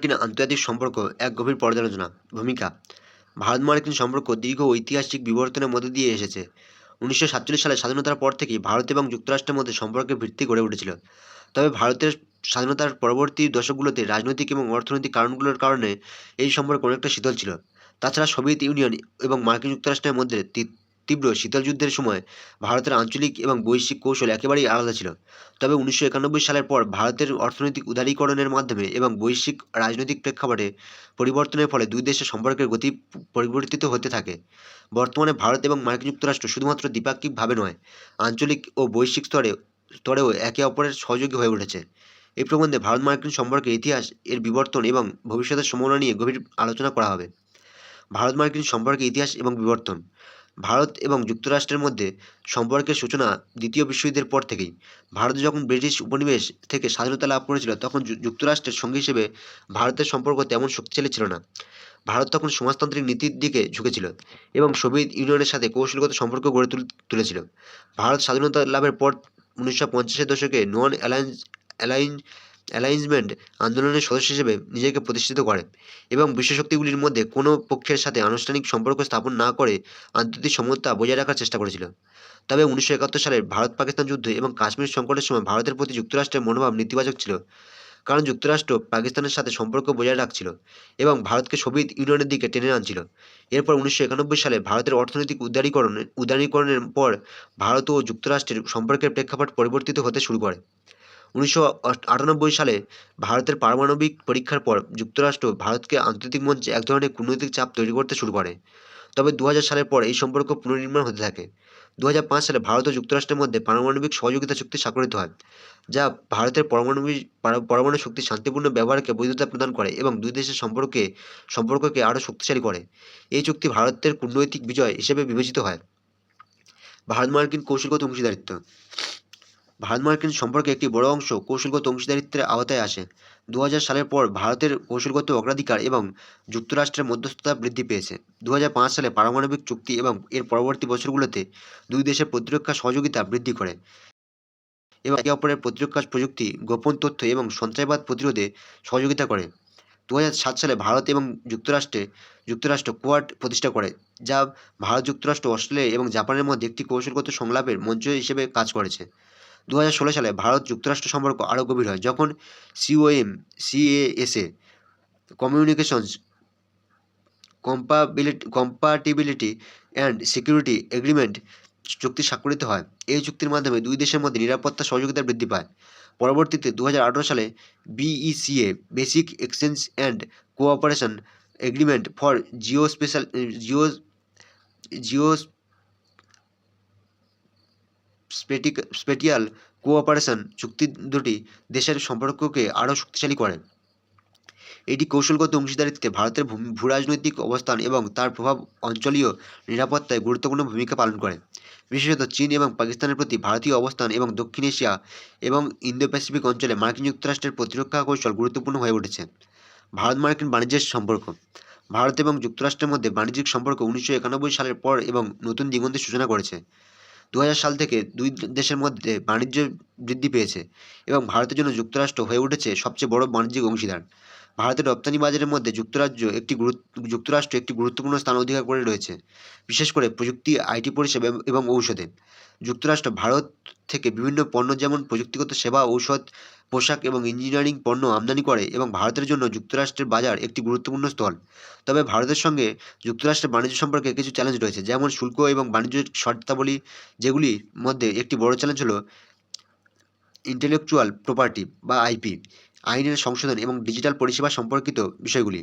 মার্কিন আন্তর্জাতিক সম্পর্ক এক গভীর পর্যালোচনা, ভূমিকা। ভারত মার্কিন সম্পর্ক দীর্ঘ ঐতিহাসিক বিবর্তনের মধ্যে দিয়ে এসেছে। উনিশশো সাতচল্লিশ সালে স্বাধীনতার পর থেকেই ভারত এবং যুক্তরাষ্ট্রের মধ্যে সম্পর্কের ভিত্তি গড়ে উঠেছিল। তবে ভারতের স্বাধীনতার পরবর্তী দশকগুলোতে রাজনৈতিক এবং অর্থনৈতিক কারণগুলোর কারণে এই সম্পর্ক অনেকটা শীতল ছিল। তাছাড়া সোভিয়েত ইউনিয়ন এবং মার্কিন যুক্তরাষ্ট্রের মধ্যে তীব্র শীতল যুদ্ধের সময় ভারতের আঞ্চলিক এবং বৈশ্বিক কৌশল একেবারেই আলাদা ছিল। তবে উনিশশো একানব্বই সালের পর ভারতের অর্থনৈতিক উদারীকরণের মাধ্যমে এবং বৈশ্বিক রাজনৈতিক প্রেক্ষাপটে পরিবর্তনের ফলে দুই দেশের সম্পর্কের গতি পরিবর্তিত হতে থাকে। বর্তমানে ভারত এবং মার্কিন যুক্তরাষ্ট্র শুধুমাত্র দ্বিপাক্ষিকভাবে নয়, আঞ্চলিক ও বৈশ্বিক স্তরে স্তরেও একে অপরের সহযোগী হয়ে উঠেছে। এই প্রবন্ধে ভারত মার্কিন সম্পর্কের ইতিহাস, এর বিবর্তন এবং ভবিষ্যতের সম্ভাবনা নিয়ে গভীর আলোচনা করা হবে। ভারত মার্কিন সম্পর্কে ইতিহাস এবং বিবর্তন ভারত এবং যুক্তরাষ্ট্রের মধ্যে সম্পর্কের সূচনা দ্বিতীয় বিশ্বযুদ্ধের পর থেকেই। ভারত যখন ব্রিটিশ উপনিবেশ থেকে স্বাধীনতা লাভ করেছিল, তখন যুক্তরাষ্ট্রের সঙ্গী হিসেবে ভারতের সম্পর্ক তেমন শক্তিশালী ছিল না। ভারত তখন সমাজতান্ত্রিক নীতির দিকে ঝুঁকেছিল এবং সোভিয়েত ইউনিয়নের সাথে কৌশলগত সম্পর্ক গড়ে তুল- তুলেছিল। ভারত স্বাধীনতা লাভের পর উনিশশো পঞ্চাশের দশকে নন অ্যালায়েন্স অ্যালাইন অ্যালাইনমেন্ট আন্দোলনের সদস্য হিসেবে নিজেকে প্রতিষ্ঠিত করে এবং বিশ্বশক্তিগুলির মধ্যে কোনো পক্ষের সাথে আনুষ্ঠানিক সম্পর্ক স্থাপন না করে আন্তর্জাতিক সমতা বজায় রাখার চেষ্টা করেছিল। তবে উনিশশো একাত্তর সালের ভারত পাকিস্তান যুদ্ধ এবং কাশ্মীর সংকটের সময় ভারতের প্রতি যুক্তরাষ্ট্রের মনোভাব নেতিবাচক ছিল, কারণ যুক্তরাষ্ট্র পাকিস্তানের সাথে সম্পর্ক বজায় রাখছিল এবং ভারতকে সোভিয়েত ইউনিয়নের দিকে টেনে আনছিল। এরপর উনিশশো একানব্বই সালে ভারতের অর্থনৈতিক উদারীকরণের উদারীকরণের পর ভারত ও যুক্তরাষ্ট্রের সম্পর্কের প্রেক্ষাপট পরিবর্তিত হতে শুরু করে। উনিশশো আটানব্বই সালে ভারতের পারমাণবিক পরীক্ষার পর যুক্তরাষ্ট্র ভারতকে আন্তর্জাতিক মঞ্চে এক ধরনের কূটনৈতিক চাপ তৈরি করতে শুরু করে। তবে দু হাজার সালের পর এই সম্পর্ক পুনর্নির্মাণ হতে থাকে। দু হাজার পাঁচ সালে ভারত ও যুক্তরাষ্ট্রের মধ্যে পারমাণবিক সহযোগিতা চুক্তি স্বাক্ষরিত হয়, যা ভারতের পারমাণবিক পার- পরমাণু শক্তি শান্তিপূর্ণ ব্যবহারকে বৈধতা প্রদান করে এবং দুই দেশের সম্পর্কে, সম্পর্ককে আরও শক্তিশালী করে। এই চুক্তি ভারতের কূটনৈতিক বিজয় হিসেবে বিবেচিত হয়। ভারত মার্কিন কৌশলগত অংশীদারিত্ব। ভারত মার্কিন সম্পর্কে একটি বড় অংশ কৌশলগত অংশীদারিত্বের আওতায় আসে। দু হাজার সালের পর ভারতের কৌশলগত অগ্রাধিকার এবং যুক্তরাষ্ট্রের মধ্যস্থতা বৃদ্ধি পেয়েছে। দু হাজার পাঁচ সালে পারমাণবিক চুক্তি এবং এর পরবর্তী বছরগুলোতে দুই দেশের প্রতিরক্ষা সহযোগিতা বৃদ্ধি করে। এবং একে অপরের প্রতিরক্ষা প্রযুক্তি, গোপন তথ্য এবং সন্ত্রাসবাদ প্রতিরোধে সহযোগিতা করে। দু সালে ভারত এবং যুক্তরাষ্ট্রে যুক্তরাষ্ট্র কোয়াড প্রতিষ্ঠা করে, যা ভারত, যুক্তরাষ্ট্র, অস্ট্রেলিয়া এবং জাপানের মধ্যে একটি কৌশলগত সংলাপের মঞ্চ হিসেবে কাজ করেছে। দু সালে ভারত যুক্তরাষ্ট্র সম্পর্ক আরও গভীর হয়, যখন COM, CASA, communications, compatibility, compatibility and security agreement চুক্তি স্বাক্ষরিত হয়। এই চুক্তির মাধ্যমে দুই দেশের মধ্যে নিরাপত্তা সহযোগিতা বৃদ্ধি পায়। পরবর্তীতে দু হাজার আঠেরো সালে BECA, basic exchange and cooperation agreement for geo special geo geo spatial cooperation চুক্তি দুটি দেশের সম্পর্ককে আরও শক্তিশালী করে। এটি কৌশলগত অংশীদারিত্বে ভারতের ভূরাজনৈতিক অবস্থান এবং তার প্রভাব অঞ্চলীয় নিরাপত্তায় গুরুত্বপূর্ণ ভূমিকা পালন করে। বিশেষত চীন এবং পাকিস্তানের প্রতি ভারতীয় অবস্থান এবং দক্ষিণ এশিয়া এবং ইন্দো প্যাসিফিক অঞ্চলে মার্কিন যুক্তরাষ্ট্রের প্রতিরক্ষা কৌশল গুরুত্বপূর্ণ হয়ে উঠেছে। ভারত মার্কিন বাণিজ্যের সম্পর্ক। ভারত এবং যুক্তরাষ্ট্রের মধ্যে বাণিজ্যিক সম্পর্ক উনিশশো একানব্বই সালের পর এবং নতুন দিগন্তের সূচনা করেছে। দু হাজার সাল থেকে দুই দেশের মধ্যে বাণিজ্য বৃদ্ধি পেয়েছে এবং ভারতের জন্য যুক্তরাষ্ট্র হয়ে উঠেছে সবচেয়ে বড় বাণিজ্যিক অংশীদার। ভারতের রপ্তানি বাজারের মধ্যে যুক্তরাজ্য একটি যুক্তরাষ্ট্র একটি গুরুত্বপূর্ণ স্থান অধিকার করে রয়েছে, বিশেষ করে প্রযুক্তি, আইটি পরিষেবা এবং ঔষধে। যুক্তরাষ্ট্র ভারত থেকে বিভিন্ন পণ্য যেমন প্রযুক্তিগত সেবা, ঔষধ পোশাক এবং ইঞ্জিনিয়ারিং পণ্য আমদানি করে এবং ভারতের জন্য যুক্তরাষ্ট্রের বাজার একটি গুরুত্বপূর্ণ স্থল। তবে ভারতের সঙ্গে যুক্তরাষ্ট্রের বাণিজ্য সম্পর্কে কিছু চ্যালেঞ্জ রয়েছে, যেমন শুল্ক এবং বাণিজ্য শর্তাবলী যেগুলির মধ্যে একটি বড় চ্যালেঞ্জ হল ইন্টেলেকচুয়াল প্রপার্টি বা আইপি আইনের সংশোধন এবং ডিজিটাল পরিষেবা সম্পর্কিত বিষয়গুলি।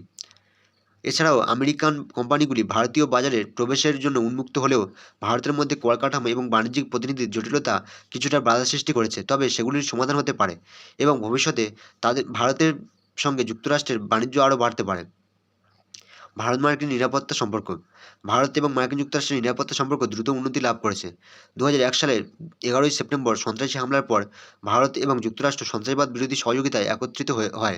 এছাড়াও আমেরিকান কোম্পানিগুলি ভারতীয় বাজারে প্রবেশের জন্য উন্মুক্ত হলেও ভারতের মধ্যে কর কাঠামো এবং বাণিজ্যিক প্রতিনিধির জটিলতা কিছুটা বাধা সৃষ্টি করেছে, তবে সেগুলির সমাধান হতে পারে এবং ভবিষ্যতে তাদের, ভারতের সঙ্গে যুক্তরাষ্ট্রের বাণিজ্য আরও বাড়তে পারে। ভারত মার্কিন নিরাপত্তা সম্পর্ক, ভারত এবং মার্কিন যুক্তরাষ্ট্রের নিরাপত্তা সম্পর্ক দ্রুত উন্নতি লাভ করেছে। দু এক সালের এগারোই সেপ্টেম্বর সন্ত্রাসী হামলার পর ভারত এবং যুক্তরাষ্ট্র সন্ত্রাসবাদ বিরোধী সহযোগিতায় একত্রিত হয়ে, হয়।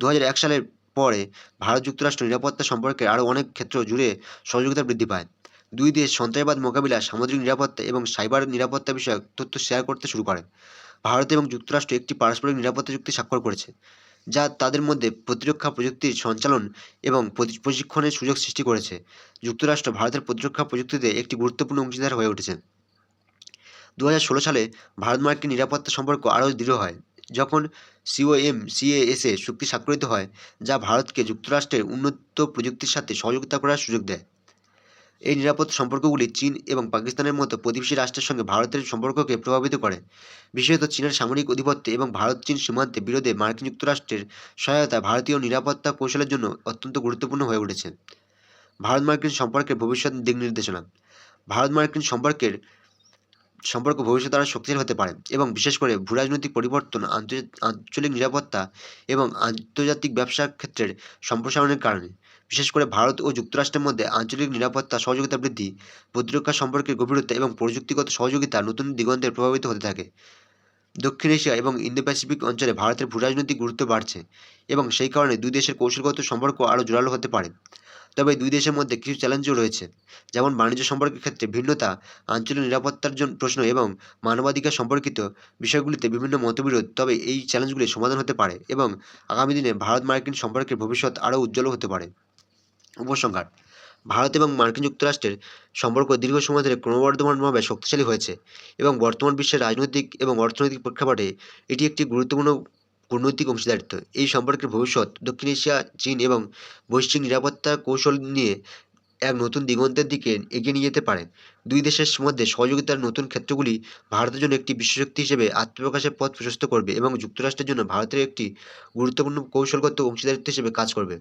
দু এক সালের পরে ভারত যুক্তরাষ্ট্র নিরাপত্তা সম্পর্কে আরও অনেক ক্ষেত্র জুড়ে সহযোগিতা বৃদ্ধি পায়। দুই দেশ সন্ত্রাসবাদ মোকাবিলা, সামুদ্রিক নিরাপত্তা এবং সাইবার নিরাপত্তা বিষয়ক তথ্য শেয়ার করতে শুরু করে। ভারত এবং যুক্তরাষ্ট্র একটি পারস্পরিক নিরাপত্তা চুক্তি স্বাক্ষর করেছে, যা তাদের মধ্যে প্রতিরক্ষা প্রযুক্তির সঞ্চালন এবং প্রশিক্ষণের সুযোগ সৃষ্টি করেছে। যুক্তরাষ্ট্র ভারতের প্রতিরক্ষা প্রযুক্তিতে একটি গুরুত্বপূর্ণ অংশীদার হয়ে উঠেছে। দু সালে ভারত মার্কিন নিরাপত্তা সম্পর্ক আরও দৃঢ় হয়। যখন সিওএম, সিএএসএ চুক্তি স্বাক্ষরিত হয়, যা ভারতকে যুক্তরাষ্ট্রের উন্নত প্রযুক্তির সাথে সহযোগিতা করার সুযোগ দেয়। এই নিরাপদ সম্পর্কগুলি চীন এবং পাকিস্তানের মতো প্রতিবেশী রাষ্ট্রের সঙ্গে ভারতের সম্পর্ককে প্রভাবিত করে। বিশেষত চীনের সামরিক আধিপত্য এবং ভারত চীন সীমান্তে বিরোধে মার্কিন যুক্তরাষ্ট্রের সহায়তা ভারতীয় নিরাপত্তা কৌশলের জন্য অত্যন্ত গুরুত্বপূর্ণ হয়ে উঠেছে। ভারত মার্কিন সম্পর্কের ভবিষ্যৎ দিক নির্দেশনা। ভারত মার্কিন সম্পর্কের সম্পর্ক ভবিষ্যতে আরও শক্তিশালী হতে পারে এবং বিশেষ করে ভূরাজনৈতিক পরিবর্তন আঞ্চলিক নিরাপত্তা এবং আন্তর্জাতিক ব্যবসার ক্ষেত্রের সম্প্রসারণের কারণে। বিশেষ করে ভারত ও যুক্তরাষ্ট্রের মধ্যে আঞ্চলিক নিরাপত্তা, সহযোগিতা বৃদ্ধি, প্রতিরক্ষা সম্পর্কের গভীরতা এবং প্রযুক্তিগত সহযোগিতা নতুন দিগন্তের প্রভাবিত হতে থাকে। দক্ষিণ এশিয়া এবং ইন্দো প্যাসিফিক অঞ্চলে ভারতের ভূরাজনৈতিক গুরুত্ব বাড়ছে এবং সেই কারণে দুই দেশের কৌশলগত সম্পর্ক আরও জোরালো হতে পারে। তবে দুই দেশের মধ্যে কিছু চ্যালেঞ্জও রয়েছে। যেমন বাণিজ্য সম্পর্কের ক্ষেত্রে ভিন্নতা, আঞ্চলিক নিরাপত্তার জন্য প্রশ্ন এবং মানবাধিকার সম্পর্কিত বিষয়গুলিতে বিভিন্ন মতবিরোধ, তবে এই চ্যালেঞ্জগুলি সমাধান হতে পারে এবং আগামী দিনে ভারত মার্কিন সম্পর্কের ভবিষ্যৎ আরও উজ্জ্বল হতে পারে। উপসংহার, ভারত এবং মার্কিন যুক্তরাষ্ট্রের সম্পর্ক দীর্ঘ সময় ধরে ক্রমবর্ধমানভাবে শক্তিশালী হয়েছে এবং বর্তমান বিশ্বের রাজনৈতিক এবং অর্থনৈতিক প্রেক্ষাপটে এটি একটি গুরুত্বপূর্ণ কূটনৈতিক অংশীদারিত্ব। এই সম্পর্কের ভবিষ্যৎ, দক্ষিণ এশিয়া, চীন এবং বৈশ্বিক নিরাপত্তা কৌশল নিয়ে এক নতুন দিগন্তের দিকে এগিয়ে নিয়ে যেতে পারে। দুই দেশের মধ্যে সহযোগিতার নতুন ক্ষেত্রগুলি ভারতের জন্য একটি বিশ্বশক্তি হিসেবে আত্মপ্রকাশের পথ প্রশস্ত করবে এবং যুক্তরাষ্ট্রের জন্য ভারতের একটি গুরুত্বপূর্ণ কৌশলগত অংশীদারিত্ব হিসেবে কাজ করবে।